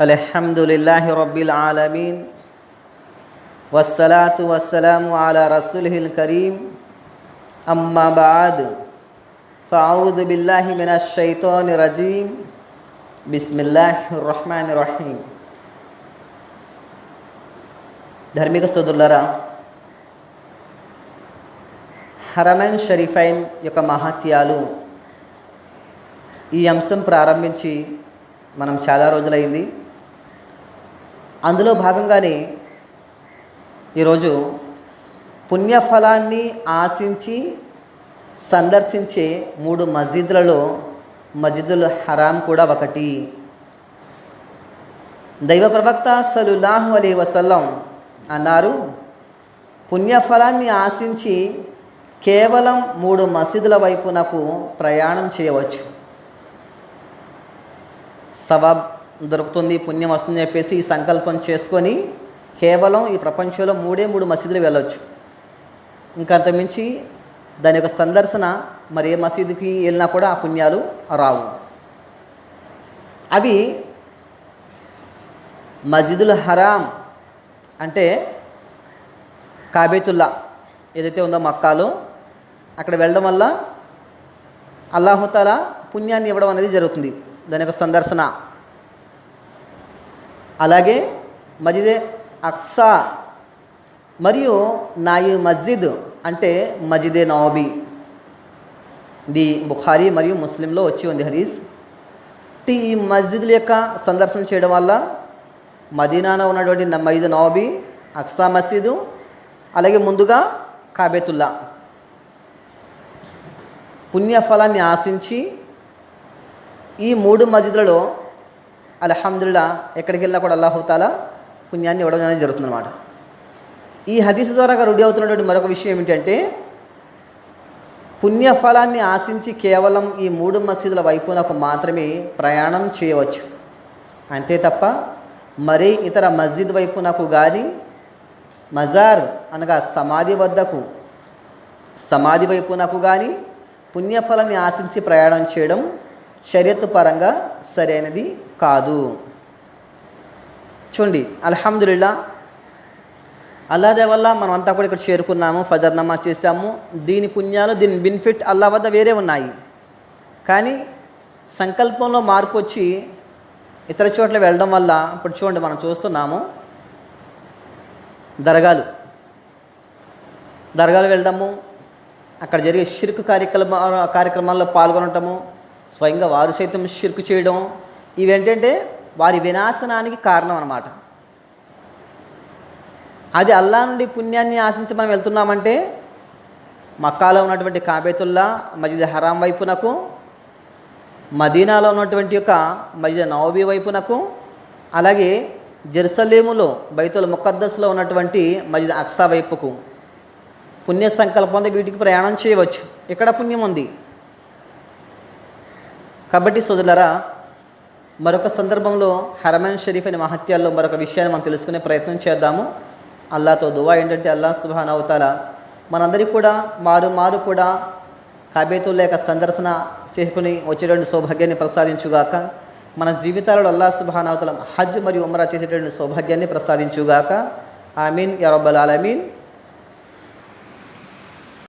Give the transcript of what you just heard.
الحمد لله رب العالمين والصلاة والسلام على رسوله الكريم أما بعد فأعوذ بالله من الشيطان الرجيم بسم الله الرحمن الرحيم ధార్మిక సోదరులారా హరమన్ షరీఫైన్ యొక్క మహత్యాలు ఈ అంశం ప్రారంభించి మనం చాలా రోజులైంది అందులో భాగంగానే ఈరోజు పుణ్యఫలాన్ని ఆశించి సందర్శించే మూడు మస్జిద్లలో మస్జిదుల్ హరాం కూడా ఒకటి. దైవ ప్రవక్త సలుల్లాహు అలీ వసల్లం అన్నారు పుణ్యఫలాన్ని ఆశించి కేవలం మూడు మసీదుల వైపునకు ప్రయాణం చేయవచ్చు. సవాబ్ దొరుకుతుంది పుణ్యం వస్తుంది చెప్పేసి ఈ సంకల్పం చేసుకొని కేవలం ఈ ప్రపంచంలో మూడే మూడు మసీదులు వెళ్ళవచ్చు ఇంకంతమించి దాని యొక్క సందర్శన మరి ఏ మసీదుకి వెళ్ళినా కూడా ఆ పుణ్యాలు రావు. అవి మస్జిదుల్ హరాం అంటే కాబేతుల్లా ఏదైతే ఉందో మక్కాలో అక్కడ వెళ్ళడం వల్ల అల్లాహుతాల పుణ్యాన్ని ఇవ్వడం అనేది జరుగుతుంది. దాని యొక్క సందర్శన. అలాగే మజిదే అక్సా మరియు నాయి మస్జిద్ అంటే మజిదే నవాబీ. ది బుఖారీ మరియు ముస్లింలో వచ్చి ఉంది హరీస్ ఈ మస్జిద్ల యొక్క సందర్శన చేయడం వల్ల మదీనాలో ఉన్నటువంటి మజిద్ నవాబీ అక్సా మసీదు అలాగే ముందుగా కాబేతుల్లా. పుణ్యఫలాన్ని ఆశించి ఈ మూడు మస్జిద్లలో అలహమ్దుల్లా ఎక్కడికి వెళ్ళినా కూడా అల్లాహుతాలా పుణ్యాన్ని ఇవ్వడం అనేది జరుగుతుందన్నమాట. ఈ హదీస్ ద్వారా రుడి అవుతున్నటువంటి మరొక విషయం ఏమిటంటే పుణ్యఫలాన్ని ఆశించి కేవలం ఈ మూడు మసీదుల వైపునకు మాత్రమే ప్రయాణం చేయవచ్చు. అంతే తప్ప మరే ఇతర మస్జిద్ వైపునకు కానీ మజార్ అనగా సమాధి వద్దకు సమాధి వైపునకు కానీ పుణ్యఫలాన్ని ఆశించి ప్రయాణం చేయడం షరియత్ పరంగా సరైనది కాదు. చూడండి అల్హమ్దుల్లా అల్లాదే వల్ల మనం అంతా కూడా ఇక్కడ చేరుకున్నాము ఫజర్ నమా చేశాము. దీని పుణ్యాలు దీని బెనిఫిట్ అల్లా వద్ద వేరే ఉన్నాయి. కానీ సంకల్పంలో మార్పు వచ్చి ఇతర చోట్ల వెళ్ళడం వల్ల ఇప్పుడు చూడండి మనం చూస్తున్నాము దర్గాలు. దర్గాలు వెళ్ళడము అక్కడ జరిగే షిర్కు కార్యక్రమ కార్యక్రమాల్లో పాల్గొనటము స్వయంగా వారు సైతం షిర్కు చేయడం ఇవేంటంటే వారి వినాశనానికి కారణం అన్నమాట. అది అల్లా నుండి పుణ్యాన్ని ఆశించి మనం వెళ్తున్నామంటే మక్కాలో ఉన్నటువంటి కాబేతుల్లా మజిద్ హరాం వైపునకు మదీనాలో ఉన్నటువంటి యొక్క మజిద్ నవబీ వైపునకు అలాగే జెర్సలేములో బైతుల్ ముఖద్దస్లో ఉన్నటువంటి మజిద్ అక్సా వైపుకు. పుణ్య సంకల్పంతో వీటికి ప్రయాణం చేయవచ్చు. ఇక్కడ పుణ్యం ఉంది? కాబట్టి సోదరులరా మరొక సందర్భంలో హరమన్ షరీఫ్ అనే మహత్యాల్లో మరొక విషయాన్ని మనం తెలుసుకునే ప్రయత్నం చేద్దాము. అల్లాతో దువా ఏంటంటే అల్లా సుబాన్ అవుతాల మనందరికీ కూడా మారు మారు కూడా కాబేతుల్ యొక్క సందర్శన చేసుకుని వచ్చేటువంటి సౌభాగ్యాన్ని ప్రసాదించుగాక మన జీవితాలలో అల్లా సుబాన్ అవతల హజ్ మరియు ఉమ్రా చేసేటువంటి సౌభాగ్యాన్ని ప్రసాదించుగాక. ఆమీన్. యరబ్బల్ ఆలమీన్.